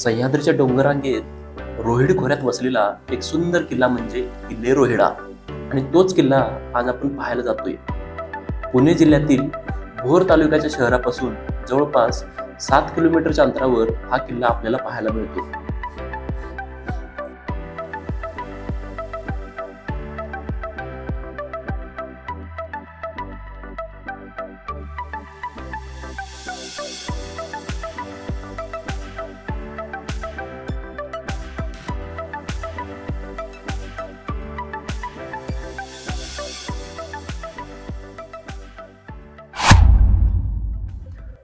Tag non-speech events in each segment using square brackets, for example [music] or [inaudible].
सह्याद्रीच्या डोंगरांगेत रोहिड खोऱ्यात वसलेला एक सुंदर किल्ला म्हणजे किल्ले रोहिडा आणि तोच किल्ला आज आपण पाहायला जातोय. पुणे जिल्ह्यातील भोर तालुक्याच्या शहरापासून जवळपास सात किलोमीटरच्या अंतरावर हा किल्ला आपल्याला पाहायला मिळतो.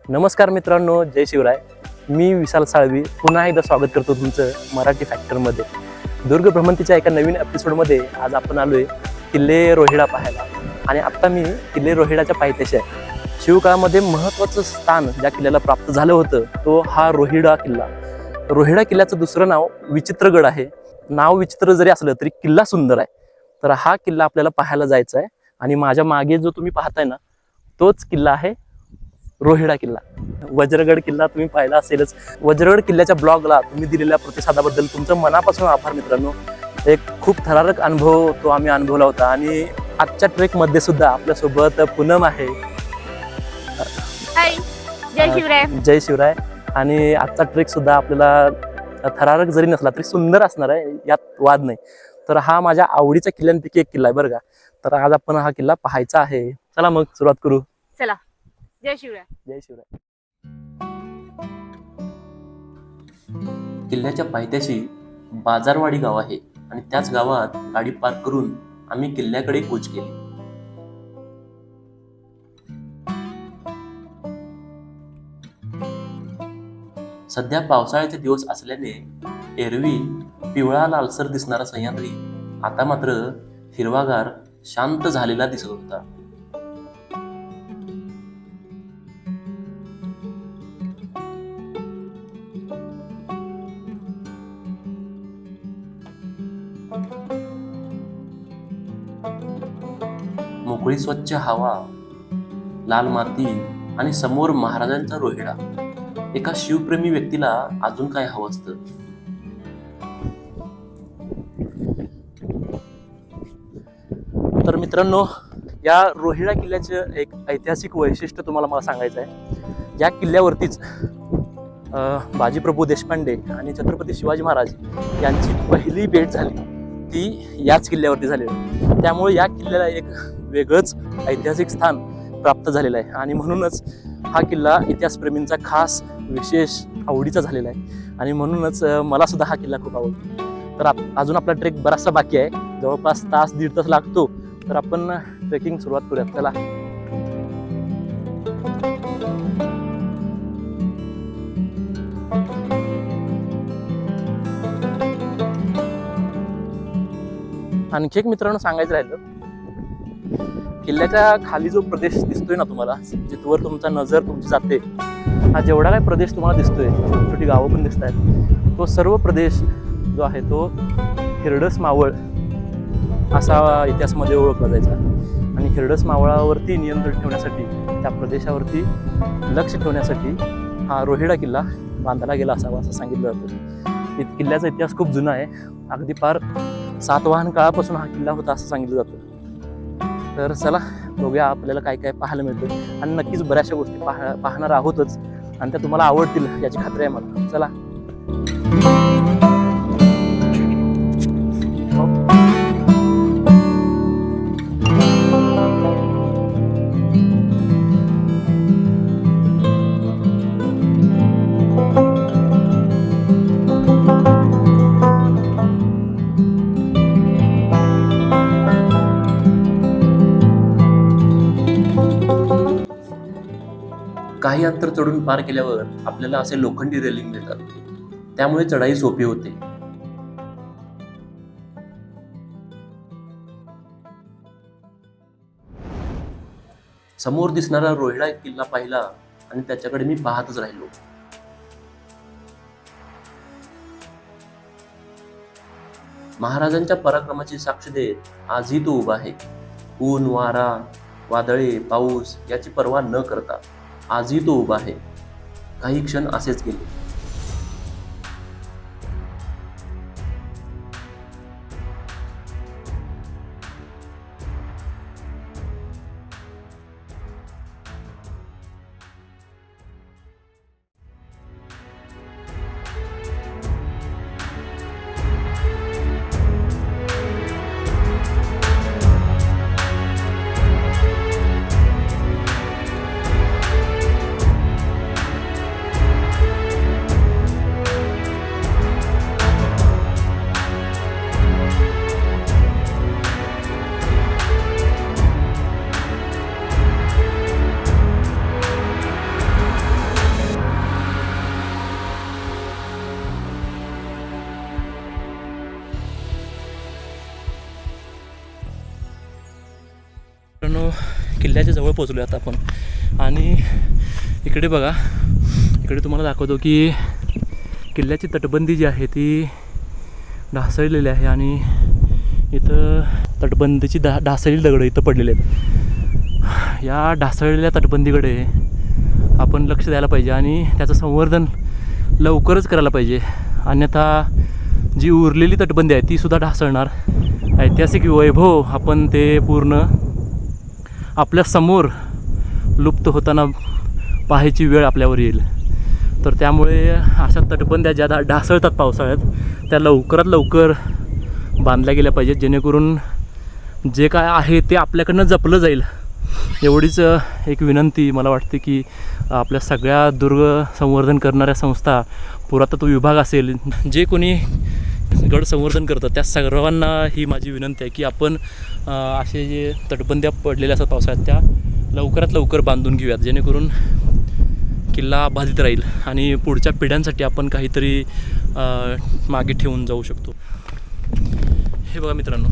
नमस्कार मित्रांनो जय शिवराय. मी विशाल साळवी पुन्हा एकदा स्वागत करतो तुमचं मराठी फॅक्टरमध्ये. दुर्ग भ्रमंतीच्या एका नवीन एपिसोडमध्ये आज आपण आलोय किल्ले रोहिडा पाहायला. आणि आत्ता मी किल्ले रोहिडाच्या पायथ्याशी आहे. शिवकाळामध्ये महत्त्वाचं स्थान ज्या किल्ल्याला प्राप्त झालं होतं तो हा रोहिडा किल्ला. रोहिडा किल्ल्याचं दुसरं नाव विचित्रगड आहे. नाव विचित्र जरी असलं तरी किल्ला सुंदर आहे. तर हा किल्ला आपल्याला पाहायला जायचा आहे. आणि माझ्या मागे जो तुम्ही पाहताय ना तोच किल्ला आहे. रोहिडा किल्ला. वज्रगड किल्ला तुम्ही पाहिला असेलच. वज्रगड किल्ल्याच्या ब्लॉगला तुम्ही दिलेल्या प्रतिसादाबद्दल तुमचं मनापासून आभार मित्रांनो. एक खूप थरारक अनुभव तो आम्ही अनुभवला होता आणि आजच्या ट्रेकमध्ये सुद्धा आपल्यासोबत पूनम आहे. जय शिवराय. जय शिवराय. आणि आजचा ट्रेक सुद्धा आपल्याला थरारक जरी नसला तरी सुंदर असणार आहे यात वाद नाही. तर हा माझ्या आवडीच्या किल्ल्यांपैकी एक किल्ला आहे बरं का. तर आज आपण हा किल्ला पाहायचा आहे. चला मग सुरुवात करू. चला. जय शिवराय. जय शिवराय. किल्ल्याच्या पायथ्याशी बाजारवाडी गाव आहे आणि त्याच गावात गाडी पार्क करून आम्ही किल्ल्याकडे कूच केली. सध्या पावसाळ्याचे दिवस असल्याने एरवी पिवळा लालसर दिसणारा सह्याद्री आता मात्र हिरवागार शांत झालेला दिसत होता. मोकळी स्वच्छ हवा लाल माती आणि समोर महाराजांचा रोहिडा. एका शिवप्रेमी व्यक्तीला अजून काय हवं असतं? तर मित्रांनो या रोहिडा किल्ल्याचं एक ऐतिहासिक वैशिष्ट्य तुम्हाला मला सांगायचं आहे. या किल्ल्यावरतीच अं, बाजीप्रभू देशपांडे आणि छत्रपती शिवाजी महाराज यांची पहिली भेट झाली. ती याच किल्ल्यावरती झाली आहे. त्यामुळे या किल्ल्याला एक वेगळंच ऐतिहासिक स्थान प्राप्त झालेलं आहे. आणि म्हणूनच हा किल्ला इतिहासप्रेमींचा खास विशेष आवडीचा झालेला आहे. आणि म्हणूनच मला सुद्धा हा किल्ला खूप आवडतो. तर आप अजून आपला ट्रेक बराचसा बाकी आहे. जवळपास तास दीड तास लागतो. तर आपण ट्रेकिंग सुरुवात करूयात. चला. आणखी एक मित्रांनो सांगायचं राहिलं किल्ल्याच्या खाली जो प्रदेश दिसतोय ना तुम्हाला जिथवर तुमचा नजर तुमची जाते हा जेवढा काय प्रदेश तुम्हाला दिसतोय छोटी छोटी गावं पण दिसत आहेत तो सर्व प्रदेश जो आहे तो हिरडस मावळ असा इतिहासमध्ये ओळखला जायचा. आणि हिरडस मावळावरती नियंत्रण ठेवण्यासाठी त्या प्रदेशावरती लक्ष ठेवण्यासाठी हा रोहिडा किल्ला बांधला गेला असावा असं सांगितलं जातं. किल्ल्याचा इतिहास खूप जुना आहे. अगदी फार सातवाहन काळापासून हा किल्ला होता असं सांगितलं जातं. तर चला बघूया आपल्याला काय काय पाहायला मिळतं. आणि नक्कीच बऱ्याचशा गोष्टी पाह पाहणार आहोतच. आणि त्या तुम्हाला आवडतील याची खात्री आहे मला. चला. अंतर चढून पार केल्यावर आपल्याला असे लोखंडी रेलिंग मिळतात. त्यामुळे चढाई सोपी होते. समोर दिसणारा रोहिडा किल्ला पाहिला आणि त्याच्याकडे मी पाहतच राहिलो. महाराजांच्या पराक्रमाची साक्ष देत आजही तो उभा आहे. ऊन वारा वादळे पाऊस याची पर्वा न करता आजही तो उभा आहे. काही क्षण असेच गेले. पोचलो आता आपण. आणि इकडे बघा इकडे तुम्हाला दाखवतो की किल्ल्याची तटबंदी जी आहे ती ढासळलेली आहे आणि इथं तटबंदीची ढा ढासळलेली दगडं इथं पडलेले आहेत. या ढासळलेल्या तटबंदीकडे आपण लक्ष द्यायला पाहिजे आणि त्याचं संवर्धन लवकरच करायला पाहिजे. अन्यथा जी उरलेली तटबंदी आहे तीसुद्धा ढासळणार. ऐतिहासिक वैभव आपण ते पूर्ण आपल्यासमोर लुप्त होताना पाहायची वेळ आपल्यावर येईल. तर त्यामुळे अशा तटबंद्या ज्या ढा ढासळतात पावसाळ्यात त्या लवकरात लवकर बांधल्या गेल्या पाहिजेत. जेणेकरून जे काय आहे ते आपल्याकडनं जपलं जाईल. एवढीच एक विनंती मला वाटते की आपल्या सगळ्या दुर्ग संवर्धन करणाऱ्या संस्था पुरातत्व विभाग असेल जे कोणी गड संवर्धन करतं त्या सर्वांना ही माझी विनंती आहे की आपण असे जे तटबंद्या पडलेल्या असतात पावसाळ्यात त्या लवकरात लवकर बांधून घेऊयात जेणेकरून किल्ला बाधित राहील आणि पुढच्या पिढ्यांसाठी आपण काहीतरी मागे ठेवून जाऊ शकतो. हे बघा मित्रांनो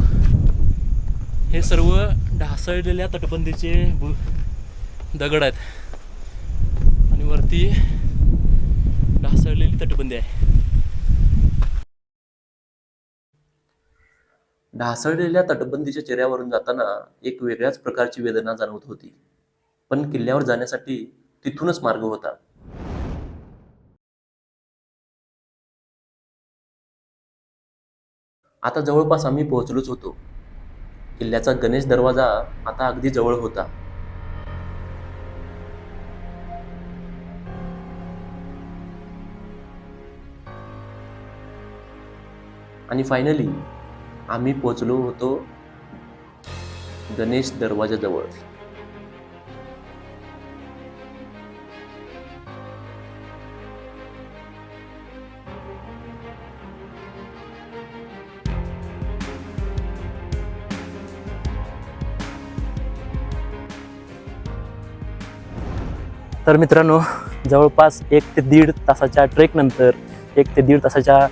हे सर्व ढासळलेल्या तटबंदीचे दगड आहेत. आणि वरती ढासळलेली तटबंदी आहे. ढासळलेल्या तटबंदीच्या चेहऱ्यावरून जाताना एक वेगळ्याच प्रकारची वेदना जाणवत होती. पण किल्ल्यावर जाण्यासाठी तिथूनच मार्ग होता. आता जवळपास आम्ही पोहोचलोच होतो. किल्ल्याचा गणेश दरवाजा आता अगदी जवळ होता. आणि फायनली आम्ही पोचलो होतो गणेश दरवाजाजवळ तर मित्रांनो जवळपास एक ते दीड तासाच्या ट्रेकनंतर एक ते दीड तासाच्या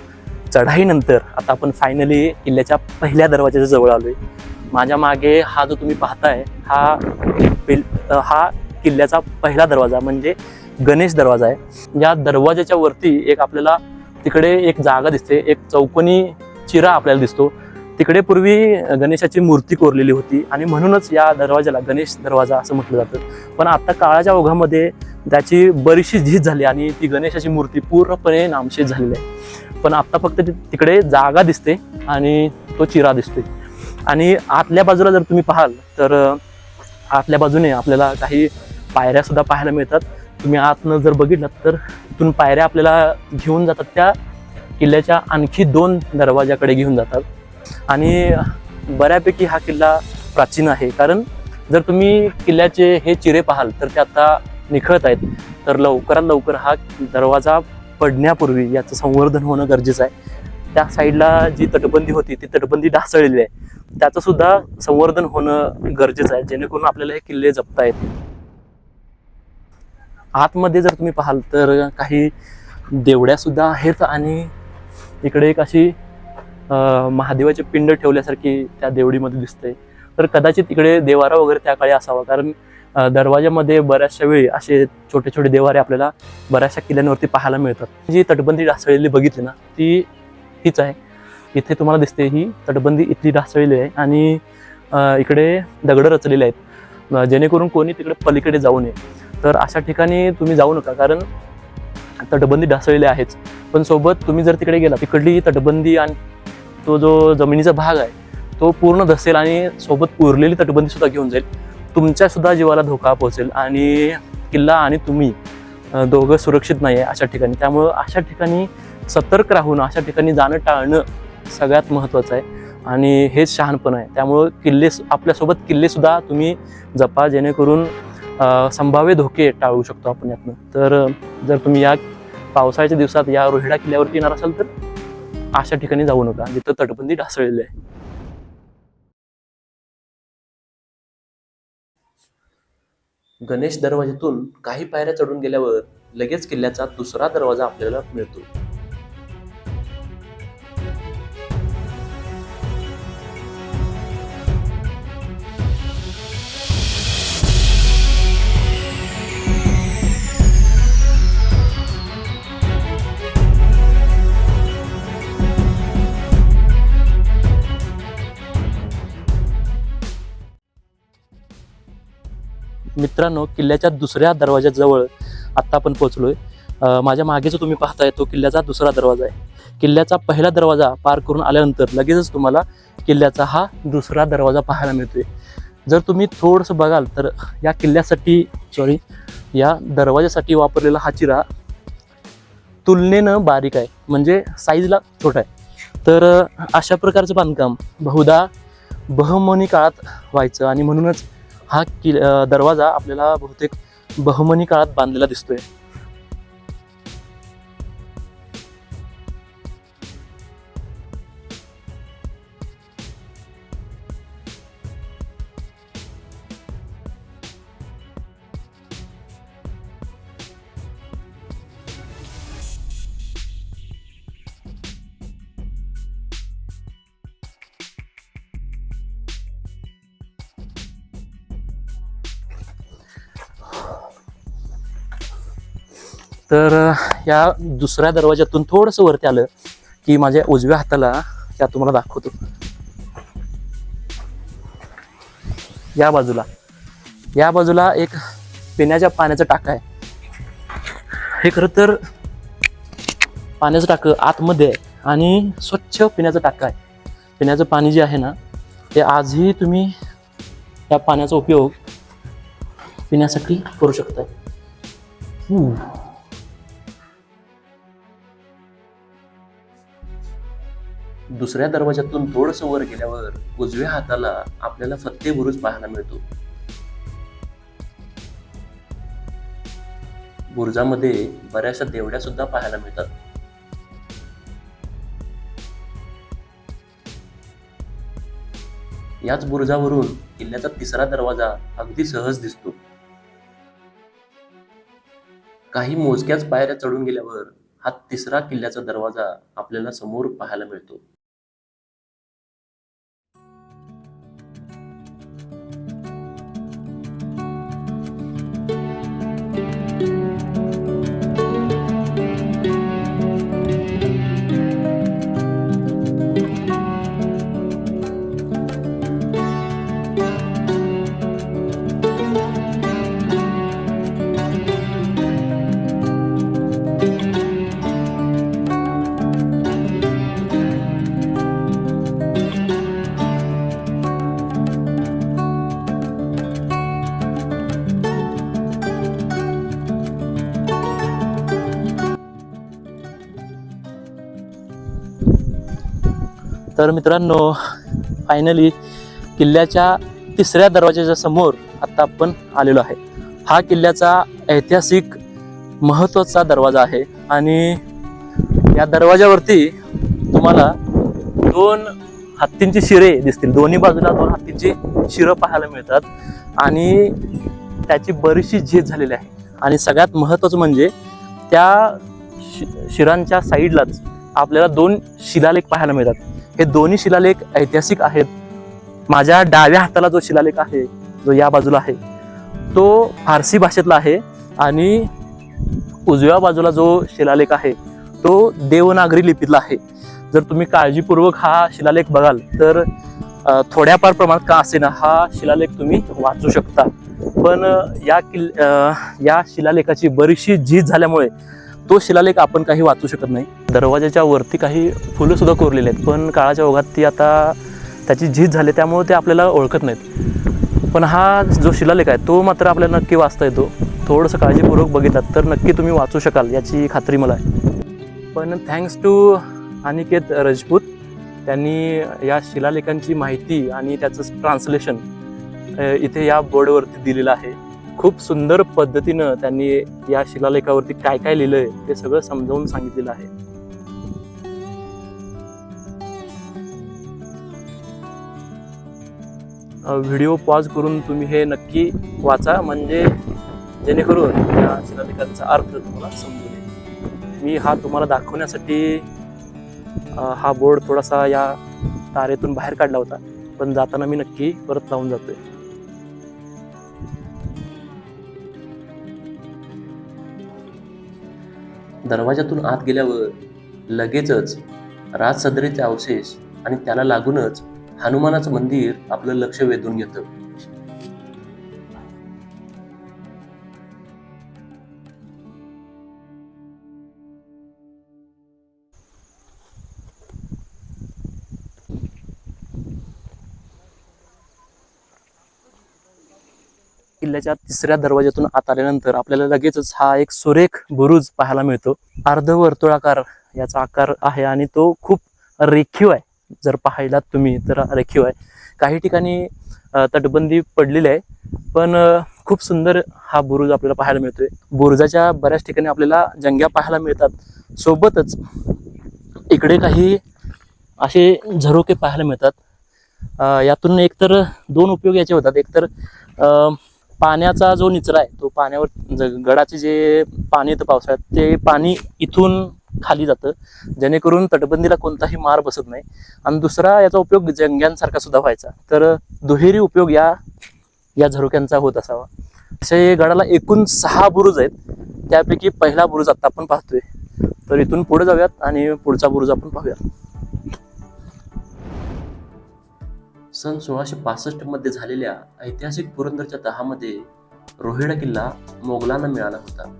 चढाईनंतर आता आपण फायनली किल्ल्याच्या पहिल्या दरवाजाच्या जवळ आलोय. माझ्या मागे हा जो तुम्ही पाहताय हा पिल- हा किल्ल्याचा पहिला दरवाजा म्हणजे गणेश दरवाजा आहे. या दरवाजाच्या वरती एक आपल्याला तिकडे एक जागा दिसते एक चौकोनी चिरा आपल्याला दिसतो. तिकडे पूर्वी गणेशाची मूर्ती कोरलेली होती आणि म्हणूनच या दरवाजाला गणेश दरवाजा असं म्हटलं जातं. पण आता काळाच्या ओघामध्ये त्याची बरीचशी झीज झाली आणि ती गणेशाची मूर्ती पूर्णपणे नामशेष झालेली आहे. पण आत्ता फक्त तिकडे जागा दिसते आणि तो चिरा दिसतोय आणि आतल्या बाजूला जर तुम्ही पाहाल तर आतल्या बाजूने आपल्याला काही पायऱ्या सुद्धा पाहायला मिळतात. तुम्ही आतनं जर बघितलं तर तिथून पायऱ्या आपल्याला घेऊन जातात. त्या किल्ल्याच्या आणखी दोन दरवाजाकडे घेऊन जातात. आणि बऱ्यापैकी हा किल्ला प्राचीन आहे. कारण जर तुम्ही किल्ल्याचे हे चिरे पाहाल तर ते आता निखळत आहेत. तर लवकरात लवकर हा दरवाजा पडण्यापूर्वी याचं संवर्धन होणं गरजेचं आहे. त्या साईडला जी तटबंदी होती ती तटबंदी ढासळलेली आहे. त्याचं सुद्धा संवर्धन होणं गरजेचं आहे. जेणेकरून आपल्याला हे किल्ले जपता येतील. आतमध्ये जर तुम्ही पाहाल तर काही देवड्या सुद्धा आहेत आणि इकडे एक अशी महादेवाचे पिंड ठेवल्यासारखी त्या देवडीमध्ये दिसते. तर कदाचित इकडे देवारा वगैरे त्या काळी असावा. कारण दरवाजामध्ये बऱ्याचशा वेळी असे छोटे छोटे देवारे आपल्याला बऱ्याचशा किल्ल्यांवरती पाहायला मिळतात. जी तटबंदी ढासळलेली बघितली ना ती हीच आहे. इथे तुम्हाला दिसते ही तटबंदी इथली ढासळलेली आहे आणि इकडे दगडं रचलेले आहेत. जेणेकरून कोणी तिकडे पलीकडे जाऊ नये. तर अशा ठिकाणी तुम्ही जाऊ नका कारण तटबंदी ढासळलेली आहेच. पण सोबत तुम्ही जर तिकडे गेला तिकडली तटबंदी आणि तो जो जमिनीचा भाग आहे तो पूर्ण धसेल आणि सोबत उरलेली तटबंदी सुद्धा घेऊन जाईल. तुमच्या सुद्धा जीवाला धोका पोहोचेल आणि किल्ला आणि तुम्ही दोघं सुरक्षित नाही आहे अशा ठिकाणी. त्यामुळं अशा ठिकाणी सतर्क राहून अशा ठिकाणी जाणं टाळणं सगळ्यात महत्त्वाचं आहे. आणि हेच शहाणपण आहे. त्यामुळं किल्ले आपल्यासोबत किल्लेसुद्धा तुम्ही जपा जेणेकरून संभाव्य धोके टाळू शकतो आपण यातनं. तर जर तुम्ही या पावसाळ्याच्या दिवसात या रोहिडा किल्ल्यावरती येणार असाल तर अशा ठिकाणी जाऊ नका. जिथं तटबंदी ढासळलेली आहे. गणेश दरवाजातून काही पायऱ्या चढून गेल्यावर लगेच किल्ल्याचा दुसरा दरवाजा आपल्याला मिळतो. मित्रांनो किल्ल्याच्या दुसऱ्या दरवाजाजवळ आत्ता आपण पोहोचलोय. आहे माझ्या मागे जो तुम्ही पाहताय तो किल्ल्याचा दुसरा दरवाजा आहे. किल्ल्याचा पहिला दरवाजा पार करून आल्यानंतर लगेचच तुम्हाला किल्ल्याचा हा दुसरा दरवाजा पाहायला मिळतोय. जर तुम्ही थोडंसं बघाल तर या किल्ल्यासाठी सॉरी या दरवाजासाठी वापरलेला हा चिरा तुलनेनं बारीक आहे. म्हणजे साईजला छोटा आहे. तर अशा प्रकारचं बांधकाम बहुधा बहमनी काळात व्हायचं आणि म्हणूनच हा कि दरवाजा आपल्याला बहुतेक बहमनी काळात बांधलेला दिसतोय. तर या दुसऱ्या दरवाज्यातून थोडंसं वरती आलं की माझ्या उजव्या हाताला त्या तुम्हाला दाखवतो. या बाजूला. या बाजूला एक पिण्याच्या पाण्याचा टाका आहे. हे खरं तर पाण्याचं टाकं आतमध्ये आहे आणि स्वच्छ पिण्याचं टाका आहे. पिण्याचं पाणी जे आहे ना ते आजही तुम्ही या पाण्याचा उपयोग पिण्यासाठी करू शकताय. दुसऱ्या दरवाज्यातून थोडंसं वर गेल्यावर उजव्या हाताला आपल्याला फत्ते बुरुज पाहायला मिळतो. बुरुजामध्ये बऱ्याचशा देवड्या सुद्धा पाहायला मिळतात. याच बुरुजावरून किल्ल्याचा तिसरा दरवाजा अगदी सहज दिसतो. काही मोजक्याच पायऱ्या चढून गेल्यावर हा तिसरा किल्ल्याचा दरवाजा आपल्याला समोर पाहायला मिळतो. तर मित्रांनो फायनली किल्ल्याच्या तिसऱ्या दरवाजाच्या समोर आत्ता आपण आलेलो आहे. हा किल्ल्याचा ऐतिहासिक महत्त्वाचा दरवाजा आहे आणि या दरवाजावरती तुम्हाला दोन हत्तींची शिरे दिसतील. दोन्ही बाजूला दोन हत्तींची शिरं पाहायला मिळतात आणि त्याची बरीचशी झीज झालेली आहे. आणि सगळ्यात महत्त्वाचं म्हणजे त्या शि शिरांच्या साईडलाच आपल्याला दोन शिलालेख पाहायला मिळतात. हे दोन्ही शिलालेख ऐतिहासिक आहेत. माझ्या डाव्या हाताला जो शिलालेख आहे जो या बाजूला आहे तो फारसी भाषेतला आहे आणि उजव्या बाजूला जो शिलालेख आहे तो देवनागरी लिपीतला आहे. जर तुम्ही काळजीपूर्वक हा शिलालेख बघाल तर थोड्याफार प्रमाणात का असेना हा शिलालेख तुम्ही वाचू शकता. पण या किल् या शिलालेखाची बरीचशी झीज झाल्यामुळे तो शिलालेख आपण काही वाचू शकत नाही. दरवाजाच्या वरती काही फुलं सुद्धा कोरलेली आहेत. पण काळाच्या ओघात ती आता त्याची झीज झाली त्यामुळे ते आपल्याला ओळखत नाहीत. पण हा जो शिलालेख आहे तो मात्र आपल्याला नक्की वाचता येतो. थोडंसं काळजीपूर्वक बघितलात तर नक्की तुम्ही वाचू शकाल याची खात्री मला आहे. पण थँक्स टू अनिकेत रजपूत त्यांनी या शिलालेखांची माहिती आणि त्याचं ट्रान्सलेशन इथे या बोर्डवरती दिलेलं आहे. खूप सुंदर पद्धतीनं त्यांनी या शिलालेखावरती काय काय लिहिलंय ते सगळं समजावून सांगितलेलं आहे. व्हिडिओ पॉज करून तुम्ही हे नक्की वाचा म्हणजे जेणेकरून या शिलालेखाचा अर्थ तुम्हाला समजून येईल. मी हा तुम्हाला दाखवण्यासाठी हा बोर्ड थोडासा या तारेतून बाहेर काढला होता पण जाताना मी नक्की परत लावून जातोय. दरवाजातून आत गेल्यावर लगेचच राजसदरेचे अवशेष आणि त्याला लागूनच हनुमानाचं मंदिर आपलं लक्ष वेधून घेतं. किल्ल्याच्या तिसऱ्या दरवाज्यातून आत आल्यानंतर आपल्याला लगेचच हा एक सुरेख बुरुज पाहायला मिळतो. अर्धवर्तुळाकार याचा आकार आहे आणि तो खूप रेखीव आहे. जर पाहिलात तुम्ही तर रेखीव आहे. काही ठिकाणी तटबंदी पडलेली आहे पण खूप सुंदर हा बुरुज आपल्याला पाहायला मिळतोय. बुरुजाच्या बऱ्याच ठिकाणी आपल्याला जंग्या पाहायला मिळतात. सोबतच इकडे काही असे झरोके पाहायला मिळतात. यातून एकतर दोन उपयोग याचे होतात. एकतर पाण्याचा जो निचरा आहे तो पाण्यावर ज- गडाचे जे पाणी येतं पावसाळ्यात ते पाणी इथून खाली जातं. जेणेकरून तटबंदीला कोणताही मार बसत नाही. आणि दुसरा याचा उपयोग जंग्यांसारखा सुद्धा व्हायचा. तर दुहेरी उपयोग या या झरोक्यांचा होत असावा. असे गडाला एकूण सहा बुरुज आहेत. त्यापैकी पहिला बुरुज आत्ता आपण पाहतोय. तर इथून पुढे जाऊयात आणि पुढचा बुरुज आपण पाहूया सन सोळाशे पासष्टमध्ये झालेल्या ऐतिहासिक पुरंदरच्या तहामध्ये रोहिडा किल्ला मोगलांना मिळाला होता.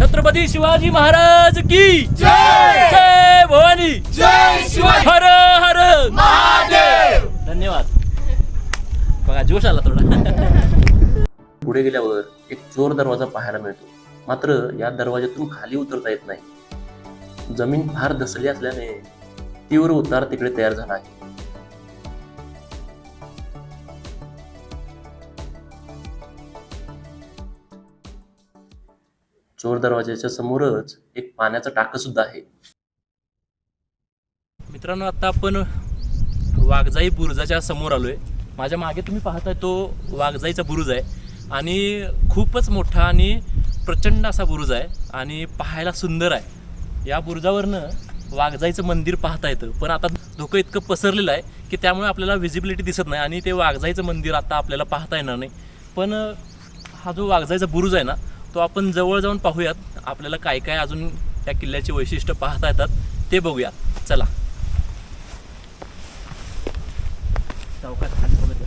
छत्रपती शिवाजी महाराज की जय! जय भवानी! जय शिवाजी! हर हर महादेव! जोश आला थोडा. [laughs] पुढे गेल्यावर एक चोर दरवाजा पाहायला मिळतो. मात्र या दरवाज्यातून खाली उतरता येत नाही. जमीन फार धसली असल्याने तीव्र उतार तिकडे तयार झाला आहे. चोर दरवाजाच्या समोरच एक पाण्याचं टाकं सुद्धा आहे. मित्रांनो आता आपण वाघजाई बुरुजाच्या समोर आलोय. माझ्या मागे तुम्ही पाहताय तो वाघजाईचा बुरुज आहे. आणि खूपच मोठा आणि प्रचंड असा बुरुज आहे आणि पाहायला सुंदर आहे. या बुरुजावरनं वाघजाईचं मंदिर पाहता येतं. पण आता धोकं इतकं पसरलेलं आहे की त्यामुळे आपल्याला व्हिजिबिलिटी दिसत नाही आणि ते वाघजाईचं मंदिर आता आपल्याला पाहता येणार नाही. पण हा जो वाघजाईचा बुरुज आहे ना तो आपण जवळ जाऊन पाहूयात. आपल्याला काय काय अजून त्या किल्ल्याचे वैशिष्ट्य पाहता येतात ते बघूयात चला. चौकात खाली बघत जा.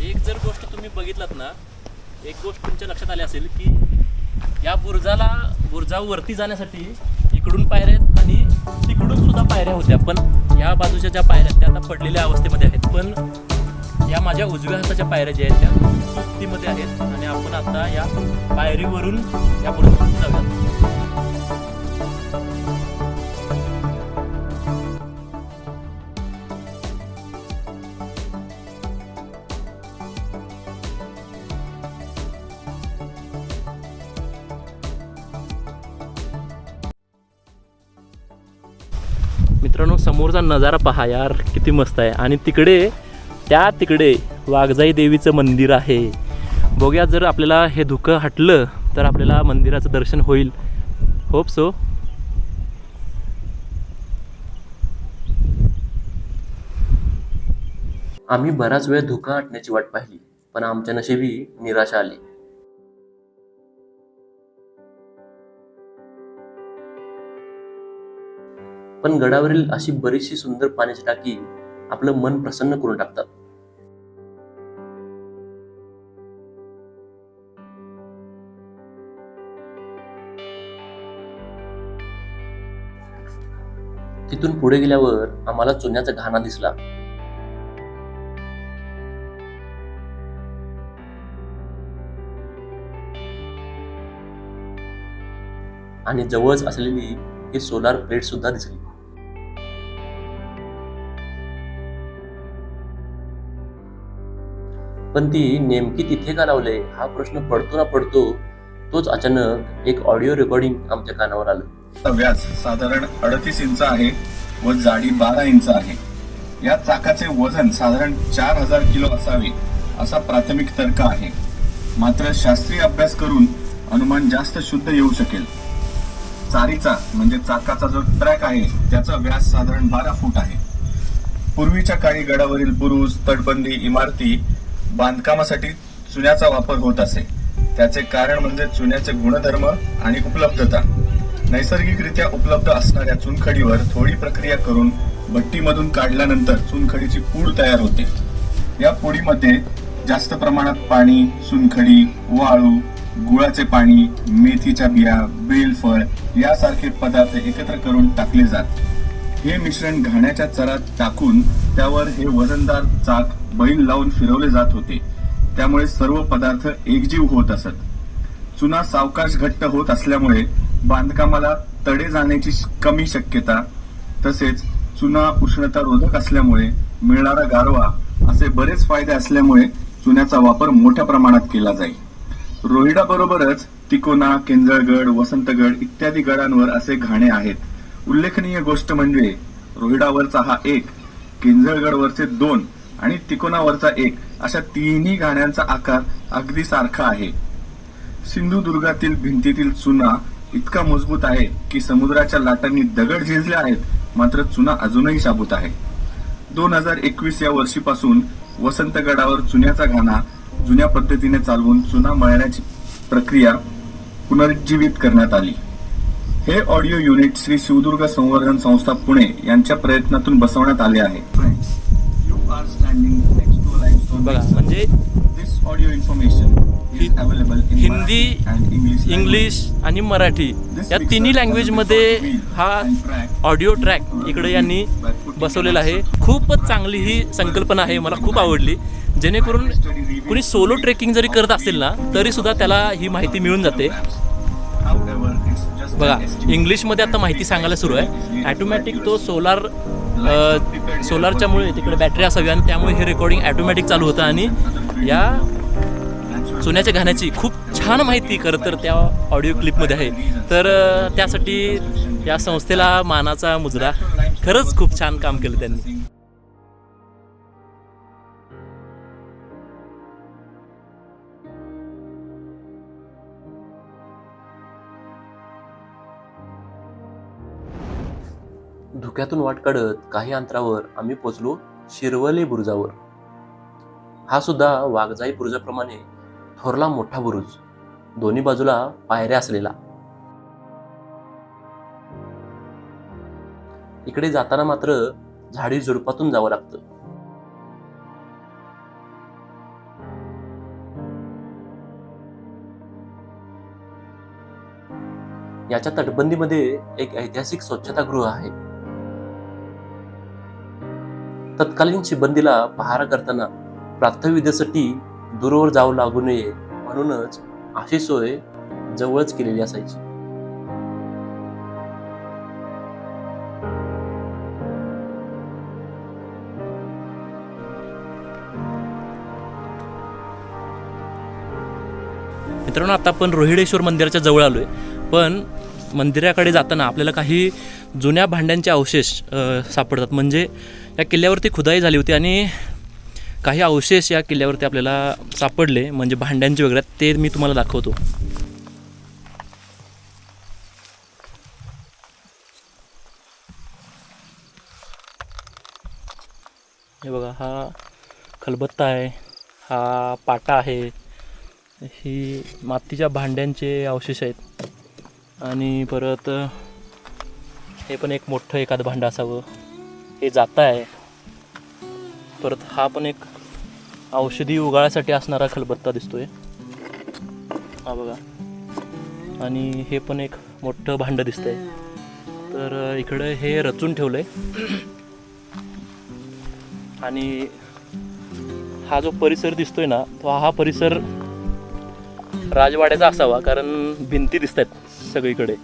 एक जर गोष्ट तुम्ही बघितलात ना एक गोष्ट तुमच्या लक्षात आली असेल की या बुरुजाला बुरुजावरती जाण्यासाठी इकडून पायऱ्या आहेत आणि तिकडून सुद्धा पायऱ्या होत्या. पण या बाजूच्या ज्या पायऱ्या आहेत त्या आता पडलेल्या अवस्थेमध्ये आहेत. पण या माझ्या उजव्या हाताच्या पायऱ्या ज्या आहेत त्या सुस्तीमध्ये आहेत. आणि आपण आता या पायरीवरून या बुरजा जाऊयात. समोरचा नजारा पहा यार किती मस्त आहे. आणि तिकडे त्या तिकडे वाघजाई देवीचं मंदिर आहे. बघूया जर आपल्याला हे धुकं हटलं तर आपल्याला मंदिराचं दर्शन होईल. Hope so. आम्ही बराच वेळ धुकं हटण्याची वाट पाहिली पण आमच्या नशिबी निराशा आली. पण गडावरील अशी बरीचशी सुंदर पाण्याची टाकी आपलं मन प्रसन्न करून टाकतात. तिथून पुढे गेल्यावर आम्हाला चुन्याचा घाणा दिसला. आणि जवळच असलेली ही सोलार प्लेट सुद्धा दिसली. पण ती नेमकी तिथे का लावले? हा प्रश्न पडतो ना पडतो तोच अचानक एक ऑडिओ रेकॉर्डिंग आमच्या कानावर आलं. व्यास साधारण अडतीस इंच आहे व जाडी बारा इंच आहे. या चाकाचे वजन साधारण चार हजार किलो असावे असा प्राथमिक तर्क आहे. मात्र शास्त्रीय अभ्यास करून अनुमान जास्त शुद्ध येऊ शकेल. चारीचा म्हणजे चाकाचा जो ट्रॅक आहे त्याचा व्यास साधारण बारा फूट आहे. पूर्वीच्या काळी गडावरील बुरुज तटबंदी इमारती बांधकामासाठी चुन्याचा वापर होत असे. त्याचे कारण म्हणजे चुन्याचे गुणधर्म आणि उपलब्धता. नैसर्गिकरित्या उपलब्ध असणाऱ्या चुनखडीवर थोडी प्रक्रिया करून भट्टीमधून काढल्यानंतर चुनखडीची पूड तयार होते. या पुडीमध्ये जास्त प्रमाणात पाणी चुनखडी वाळू गुळाचे पाणी मेथीच्या बिया बेलफळ यासारखे पदार्थ एकत्र करून टाकले जात. हे मिश्रण घाण्याच्या चरात टाकून त्यावर हे वजनदार चाक बैल लावून फिरवले जात होते. त्यामुळे सर्व पदार्थ एकजीव होत असत. चुना सावकाश घट्ट होत असल्यामुळे बांधकामाला तडे जाण्याची कमी शक्यता तसेच चुना उष्णता रोधक असल्यामुळे मिळणारा गारवा असे बरेच फायदे असल्यामुळे चुन्याचा वापर मोठ्या प्रमाणात केला जाईल. रोहिडा बरोबरच तिकोना केंजळगड वसंतगड इत्यादी गडांवर असे घाणे आहेत. उल्लेखनीय गोष्ट म्हणजे रोहिडावरचा हा एक केंजळगडवरचे दोन आणि तिकोनावरचा एक अशा तिन्ही गाण्यांचा आकार अगदी सारखा आहे. सिंधुदुर्गातील भिंतीतील चुना इतका मजबूत आहे की समुद्राच्या लाटांनी दगड झिजले आहेत मात्र चुना अजूनही शाबूत आहे. दोन हजार एकवीस या वर्षीपासून वसंतगडावर चुन्याचा घाणा जुन्या पद्धतीने चालवून चुना मळण्याची प्रक्रिया पुनरुज्जीवित करण्यात आली. हे ऑडिओ युनिट श्री शिवदुर्ग संवर्धन संस्था पुणे यांच्या प्रयत्नातून बसवण्यात आले आहे. बघा म्हणजे This audio information is available in Hindi, Marathi and English English आणि मराठी या तिन्ही लँग्वेजमध्ये हा ऑडिओ ट्रॅक इकडे यांनी बसवलेला आहे. खूपच चांगली ही संकल्पना आहे मला खूप आवडली. जेणेकरून कुणी सोलो ट्रेकिंग जरी करत असेल ना तरी सुद्धा त्याला ही माहिती मिळून जाते. बघा इंग्लिशमध्ये आता माहिती सांगायला सुरू आहे. ॲटोमॅटिक तो सोलार सोलारच्यामुळे तिकडे बॅटरी असावी आणि त्यामुळे हे रेकॉर्डिंग ॲटोमॅटिक चालू होतं आणि या सोन्याच्या गाण्याची खूप छान माहिती खरं तर त्या ऑडिओ क्लिपमध्ये आहे. तर त्यासाठी या संस्थेला मानाचा मुजरा. खरंच खूप छान काम केलं त्यांनी. धुक्यातून वाट काढत काही अंतरावर आम्ही पोचलो शिरवले बुरुजावर. हा सुद्धा वाघजाई बुरुजाप्रमाणे थोरला मोठा बुरुज. दोन्ही बाजूला पायऱ्या असलेला. इकडे जाताना मात्र झाडी झुडपातून जावं लागतं. याच्या तटबंदीमध्ये एक ऐतिहासिक स्वच्छतागृह आहे. तत्कालीन शिबंदीला पहारा करताना प्रात्यविधेसाठी दूरवर जावं लागू नये म्हणूनच अशी सोय जवळच केलेली असायची. मित्रांनो आता आपण रोहिडेश्वर मंदिराच्या जवळ आलोय. पण मंदिराकडे जाताना आपल्याला काही जुन्या भांड्यांचे अवशेष सापडतात. म्हणजे या किल्ल्यावरती खुदाई झाली होती आणि काही अवशेष या किल्ल्यावरती आपल्याला सापडले म्हणजे भांड्यांचे वगैरे ते मी तुम्हाला दाखवतो. हे बघा हा खलबत्ता आहे हा पाटा आहे ही मातीच्या भांड्यांचे अवशेष आहेत. आणि परत हे पण एक मोठं एखादं भांडं असावं. हे जात आहे परत हा पण एक औषधी उगाळ्यासाठी असणारा खलबत्ता दिसतोय. हा बघा. आणि हे पण एक मोठं भांडं दिसतंय. तर इकडे इकडं हे रचून ठेवलंय. आणि हा जो परिसर दिसतोय ना तो हा परिसर राजवाड्याचा असावा कारण भिंती दिसत आहेत सगळीकडे.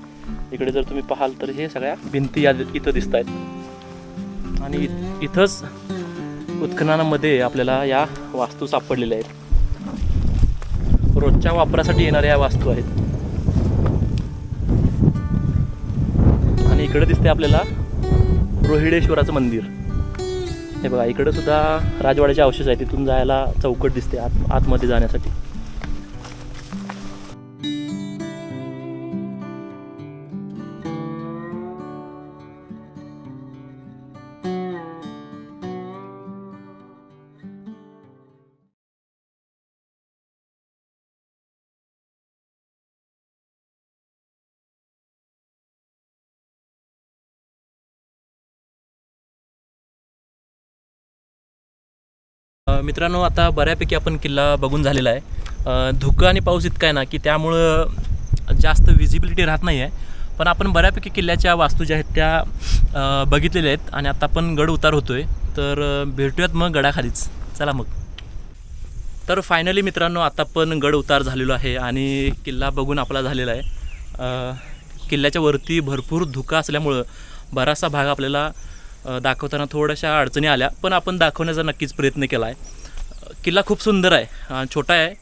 इकडे जर तुम्ही पाहाल तर हे सगळ्या भिंती या इथं दिसत आहेत आणि इथंच उत्खननामध्ये आपल्याला या वास्तू सापडलेल्या आहेत. रोजच्या वापरासाठी येणाऱ्या या वास्तू आहेत. आणि इकडे दिसते आपल्याला रोहिडेश्वराचं मंदिर. हे बघा इकडे सुद्धा राजवाड्याचे अवशेष आहेत. तिथून जायला चौकट दिसते आत आतमध्ये जाण्यासाठी. मित्रांनो आता बऱ्यापैकी आपण किल्ला बघून झालेला आहे. धुकं आणि पाऊस इतका आहे ना की त्यामुळं जास्त विजिबिलिटी राहत नाही आहे पण आपण बऱ्यापैकी किल्ल्याच्या वास्तू ज्या आहेत त्या बघितलेल्या आहेत आणि आता आपण गड उतार होतो आहे तर भेटूयात मग गडाखालीच. चला मग. तर फायनली मित्रांनो आता पण गड उतार झालेलो आहे आणि किल्ला बघून आपला झालेला आहे. किल्ल्याच्या वरती भरपूर धुका असल्यामुळं बराचसा भाग आपल्याला दाखवताना थोड्याशा अडचणी आल्या पण आपण दाखवण्याचा नक्कीच प्रयत्न केला आहे किल्ला खूप सुंदर आहे छोटा आहे.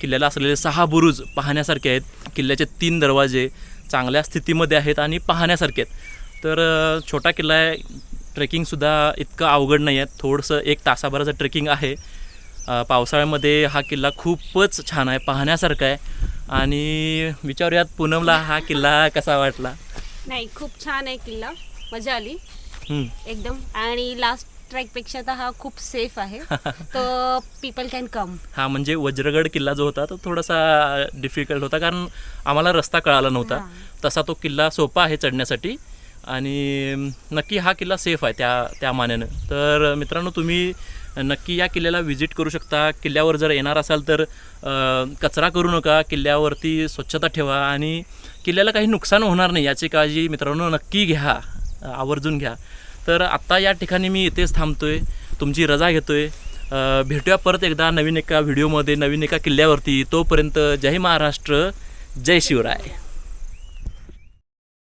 किल्ल्याला असलेले सहा बुरुज पाहण्यासारखे आहेत. किल्ल्याचे तीन दरवाजे चांगल्या स्थितीमध्ये आहेत आणि पाहण्यासारखे आहेत. तर छोटा किल्ला आहे. ट्रेकिंगसुद्धा इतकं अवघड नाही आहे. थोडंसं एक तासाभराचं ट्रेकिंग आहे. पावसाळ्यामध्ये हा किल्ला खूपच छान आहे पाहण्यासारखा आहे. आणि विचारूयात पूनमला हा किल्ला कसा वाटला? नाही खूप छान आहे किल्ला. मजा आली. एकदम. आणि लास्ट ट्रॅकपेक्षा तर हा खूप सेफ आहे. तर पीपल कॅन कम हा म्हणजे वज्रगड किल्ला जो होता तो थोडासा डिफिकल्ट होता कारण आम्हाला रस्ता कळाला नव्हता. तसा तो किल्ला सोपा आहे चढण्यासाठी. आणि नक्की हा किल्ला सेफ आहे त्या त्या मानानं. तर मित्रांनो तुम्ही नक्की या किल्ल्याला व्हिजिट करू शकता. किल्ल्यावर जर येणार असाल तर कचरा करू नका. किल्ल्यावरती स्वच्छता ठेवा. आणि किल्ल्याला काही नुकसान होणार नाही याची काळजी मित्रांनो नक्की घ्या. आवर्जून घ्या. तर आत्ता या ठिकाणी मी इथेच थांबतो आहे तुमची रजा घेतो आहे भेटूया परत एकदा नवीन एका व्हिडिओमध्ये नवीन एका किल्ल्यावरती. तोपर्यंत जय महाराष्ट्र जय शिवराय.